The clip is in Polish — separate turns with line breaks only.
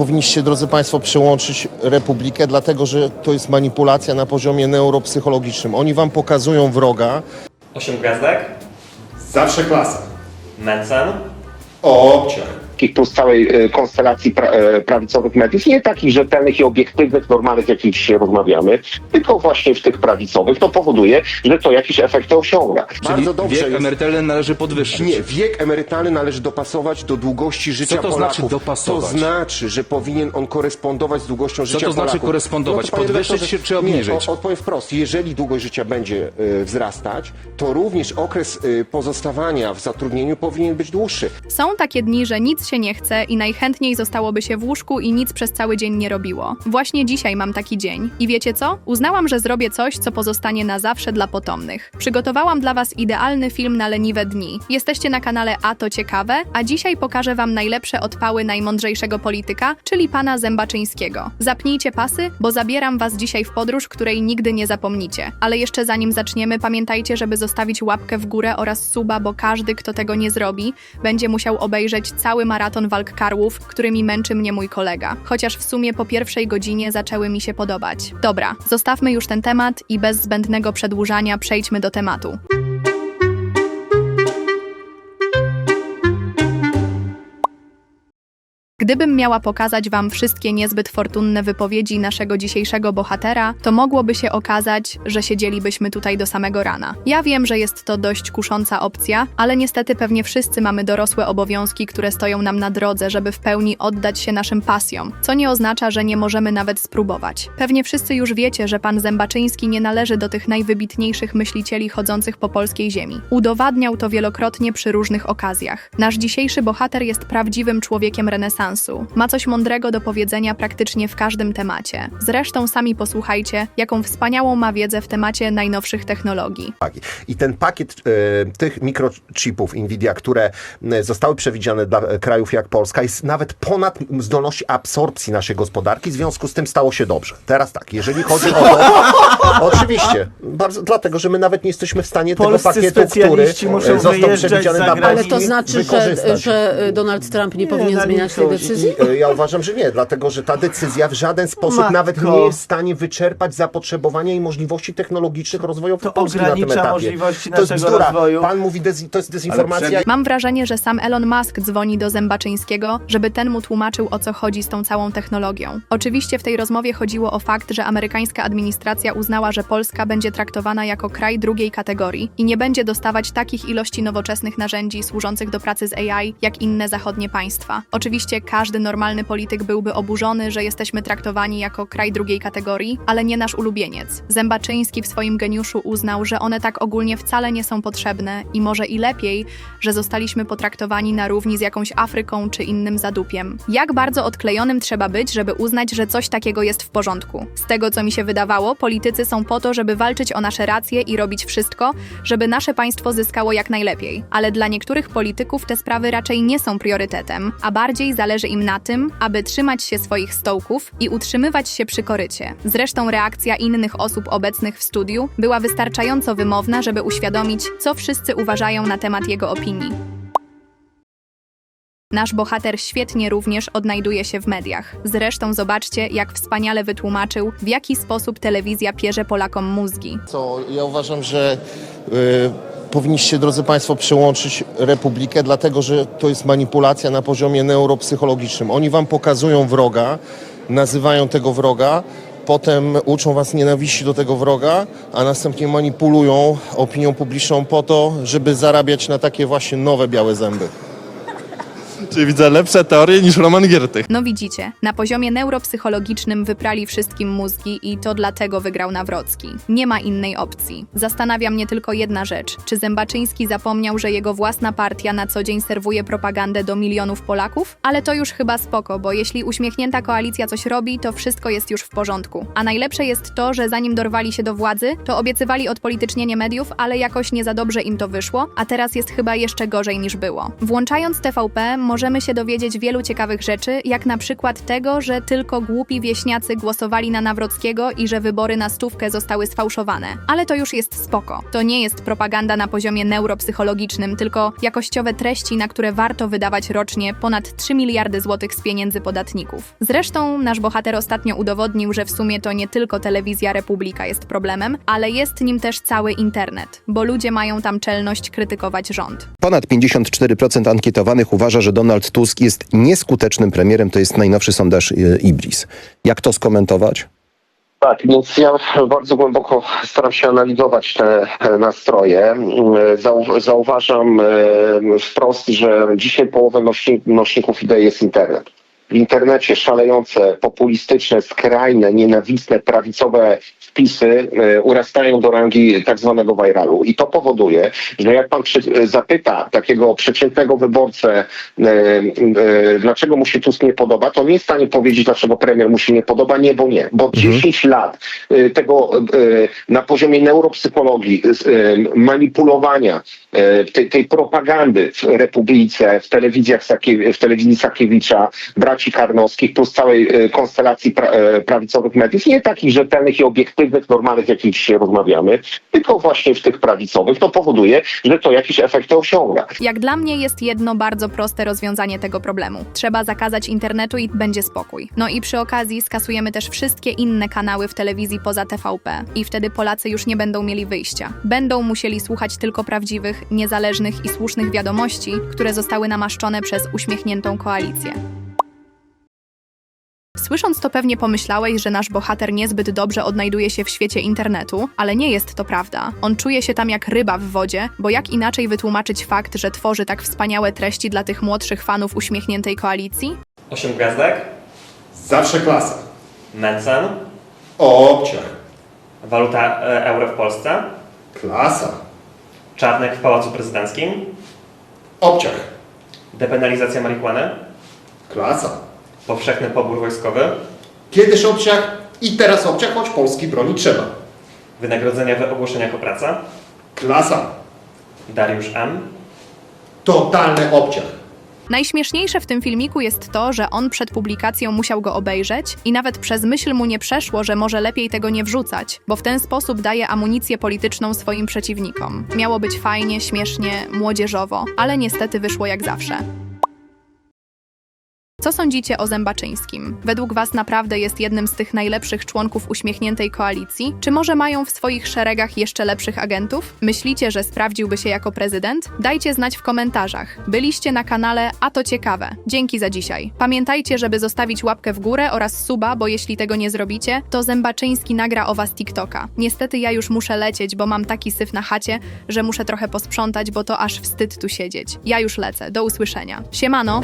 powinniście, drodzy Państwo, przełączyć Republikę, dlatego że to jest manipulacja na poziomie neuropsychologicznym. Oni Wam pokazują wroga.
8 gwiazdek,
Zawsze klasa.
Mencen,
O, obciach.
Takich plus całej e, konstelacji pra, e, prawicowych mediów, nie takich rzetelnych i obiektywnych, normalnych, jakich dzisiaj rozmawiamy, tylko właśnie w tych prawicowych, to powoduje, że to jakieś efekty osiąga.
Czyli wiek emerytalny należy podwyższyć.
Nie, wiek emerytalny należy dopasować do długości życia
to
Polaków.
znaczy dopasować?
To znaczy, że powinien on korespondować z długością życia
to znaczy
Polaków.
korespondować?
to, panie
Podwyższyć się czy obniżyć?
Nie, odpowiem wprost. Jeżeli długość życia będzie y, wzrastać, to również okres y, pozostawania w zatrudnieniu powinien być dłuższy.
Są takie dni, że nic się nie chce i najchętniej zostałoby się w łóżku i nic przez cały dzień nie robiło. Właśnie dzisiaj mam taki dzień. I wiecie co? Uznałam, że zrobię coś, co pozostanie na zawsze dla potomnych. Przygotowałam dla Was idealny film na leniwe dni. Jesteście na kanale A to ciekawe, a dzisiaj pokażę Wam najlepsze odpały najmądrzejszego polityka, czyli pana Zębaczyńskiego. Zapnijcie pasy, bo zabieram Was dzisiaj w podróż, której nigdy nie zapomnicie. Ale jeszcze zanim zaczniemy, pamiętajcie, żeby zostawić łapkę w górę oraz suba, bo każdy, kto tego nie zrobi, będzie musiał obejrzeć cały maraton walk karłów, którymi męczy mnie mój kolega. Chociaż w sumie po pierwszej godzinie zaczęły mi się podobać. Dobra, zostawmy już ten temat i bez zbędnego przedłużania przejdźmy do tematu. Gdybym miała pokazać Wam wszystkie niezbyt fortunne wypowiedzi naszego dzisiejszego bohatera, to mogłoby się okazać, że siedzielibyśmy tutaj do samego rana. Ja wiem, że jest to dość kusząca opcja, ale niestety pewnie wszyscy mamy dorosłe obowiązki, które stoją nam na drodze, żeby w pełni oddać się naszym pasjom, co nie oznacza, że nie możemy nawet spróbować. Pewnie wszyscy już wiecie, że pan Zębaczyński nie należy do tych najwybitniejszych myślicieli chodzących po polskiej ziemi. Udowadniał to wielokrotnie przy różnych okazjach. Nasz dzisiejszy bohater jest prawdziwym człowiekiem renesansu. Ma coś mądrego do powiedzenia praktycznie w każdym temacie. Zresztą sami posłuchajcie, jaką wspaniałą ma wiedzę w temacie najnowszych technologii.
I ten pakiet e, tych mikrochipów Nvidia, które e, zostały przewidziane dla e, krajów jak Polska, jest nawet ponad zdolności absorpcji naszej gospodarki. W związku z tym stało się dobrze. Teraz tak, jeżeli chodzi o to, oczywiście, bardzo, dlatego, że my nawet nie jesteśmy w stanie tego
Polscy
pakietu, który
specjaliści muszą
e, został
wyjeżdżać
przewidziany
za
dla
granicę.
Polski,
Ale to znaczy, że,
wykorzystać.
że y, Donald Trump nie powinien
na
zmieniać tej
litość.
Decyzji?
I, Ja uważam, że nie, dlatego że ta decyzja w żaden sposób
Matko.
nawet nie jest w stanie wyczerpać zapotrzebowania i możliwości technologicznych rozwojowych
To
Polski na tym
ogranicza
etapie.
możliwości
to jest
naszego
bzdura.
rozwoju.
Pan mówi, dezi- to jest dezinformacja.
Mam wrażenie, że sam Elon Musk dzwoni do Zębaczyńskiego, żeby ten mu tłumaczył o co chodzi z tą całą technologią. Oczywiście w tej rozmowie chodziło o fakt, że amerykańska administracja uznała, że Polska będzie traktowana jako kraj drugiej kategorii i nie będzie dostawać takich ilości nowoczesnych narzędzi służących do pracy z AI jak inne zachodnie państwa. Oczywiście każdy normalny polityk byłby oburzony, że jesteśmy traktowani jako kraj drugiej kategorii, ale nie nasz ulubieniec. Zębaczyński w swoim geniuszu uznał, że one tak ogólnie wcale nie są potrzebne i może i lepiej, że zostaliśmy potraktowani na równi z jakąś Afryką czy innym zadupiem. Jak bardzo odklejonym trzeba być, żeby uznać, że coś takiego jest w porządku? Z tego, co mi się wydawało, politycy są po to, żeby walczyć o nasze racje i robić wszystko, żeby nasze państwo zyskało jak najlepiej. Ale dla niektórych polityków te sprawy raczej nie są priorytetem, a bardziej zależy im na tym, aby trzymać się swoich stołków i utrzymywać się przy korycie. Zresztą reakcja innych osób obecnych w studiu była wystarczająco wymowna, żeby uświadomić, co wszyscy uważają na temat jego opinii. Nasz bohater świetnie również odnajduje się w mediach. Zresztą zobaczcie, jak wspaniale wytłumaczył, w jaki sposób telewizja pierze Polakom mózgi.
Co ja uważam, że y, powinniście, drodzy Państwo, przełączyć Republikę, dlatego że to jest manipulacja na poziomie neuropsychologicznym. Oni Wam pokazują wroga, nazywają tego wroga, potem uczą Was nienawiści do tego wroga, a następnie manipulują opinią publiczną po to, żeby zarabiać na takie właśnie nowe białe zęby.
Czyli widzę lepsze teorie niż Roman Giertych.
No widzicie, na poziomie neuropsychologicznym wyprali wszystkim mózgi i to dlatego wygrał Nawrocki. Nie ma innej opcji. Zastanawia mnie tylko jedna rzecz. Czy Zębaczyński zapomniał, że jego własna partia na co dzień serwuje propagandę do milionów Polaków? Ale to już chyba spoko, bo jeśli uśmiechnięta koalicja coś robi, to wszystko jest już w porządku. A najlepsze jest to, że zanim dorwali się do władzy, to obiecywali odpolitycznienie mediów, ale jakoś nie za dobrze im to wyszło, a teraz jest chyba jeszcze gorzej niż było. Włączając TVP, może możemy się dowiedzieć wielu ciekawych rzeczy, jak na przykład tego, że tylko głupi wieśniacy głosowali na Nawrockiego i że wybory na stówkę zostały sfałszowane. Ale to już jest spoko. To nie jest propaganda na poziomie neuropsychologicznym, tylko jakościowe treści, na które warto wydawać rocznie ponad 3 miliardy złotych z pieniędzy podatników. Zresztą nasz bohater ostatnio udowodnił, że w sumie to nie tylko telewizja Republika jest problemem, ale jest nim też cały internet, bo ludzie mają tam czelność krytykować rząd.
Ponad 54% ankietowanych uważa, że Donald Tusk jest nieskutecznym premierem. To jest najnowszy sondaż e, Ibris. Jak to skomentować?
Tak, więc ja bardzo głęboko staram się analizować te nastroje. Zau- zauważam e, wprost, że dzisiaj nośni- nośników idei jest internet. W internecie szalejące, populistyczne, skrajne, nienawistne, prawicowe wpisy e, urastają do rangi tak zwanego viralu. I to powoduje, że jak pan zapyta takiego przeciętnego wyborcę, e, e, dlaczego mu się Tusk nie podoba, to nie jest w stanie powiedzieć, dlaczego premier mu się nie podoba, nie, bo nie. Bo 10 lat tego na poziomie neuropsychologii, manipulowania tej, tej propagandy w Republice, w, telewizjach w telewizji Sakiewicza, braci Karnowskich, plus całej e, konstelacji pra, e, prawicowych mediów, nie takich rzetelnych i obiektywnych, normalnych, jakich dzisiaj rozmawiamy, tylko właśnie w tych prawicowych, to powoduje, że to jakieś efekty osiąga.
Jak dla mnie jest jedno bardzo proste rozwiązanie tego problemu. Trzeba zakazać internetu i będzie spokój. No i przy okazji skasujemy też wszystkie inne kanały w telewizji poza TVP i wtedy Polacy już nie będą mieli wyjścia. Będą musieli słuchać tylko prawdziwych, niezależnych i słusznych wiadomości, które zostały namaszczone przez uśmiechniętą koalicję. Słysząc to pewnie pomyślałeś, że nasz bohater niezbyt dobrze odnajduje się w świecie internetu, ale nie jest to prawda. On czuje się tam jak ryba w wodzie, bo jak inaczej wytłumaczyć fakt, że tworzy tak wspaniałe treści dla tych młodszych fanów uśmiechniętej koalicji?
8 gwiazdek,
Zawsze klasa.
Mencen,
Obciach.
waluta e, euro w Polsce,
Klasa.
czarnek w Pałacu Prezydenckim,
Obciach.
depenalizacja marihuany,
Klasa.
Powszechny pobór wojskowy,
Kiedyś obciach i teraz obciach, choć Polski broni trzeba.
wynagrodzenia w ogłoszeniach o pracę,
Klasa.
Dariusz M.,
Totalny obciach.
Najśmieszniejsze w tym filmiku jest to, że on przed publikacją musiał go obejrzeć i nawet przez myśl mu nie przeszło, że może lepiej tego nie wrzucać, bo w ten sposób daje amunicję polityczną swoim przeciwnikom. Miało być fajnie, śmiesznie, młodzieżowo, ale niestety wyszło jak zawsze. Co sądzicie o Zębaczyńskim? Według Was naprawdę jest jednym z tych najlepszych członków uśmiechniętej koalicji? Czy może mają w swoich szeregach jeszcze lepszych agentów? Myślicie, że sprawdziłby się jako prezydent? Dajcie znać w komentarzach. Byliście na kanale, a to ciekawe. Dzięki za dzisiaj. Pamiętajcie, żeby zostawić łapkę w górę oraz suba, bo jeśli tego nie zrobicie, to Zębaczyński nagra o Was TikToka. Niestety ja już muszę lecieć, bo mam taki syf na chacie, że muszę trochę posprzątać, bo to aż wstyd tu siedzieć. Ja już lecę. Do usłyszenia. Siemano!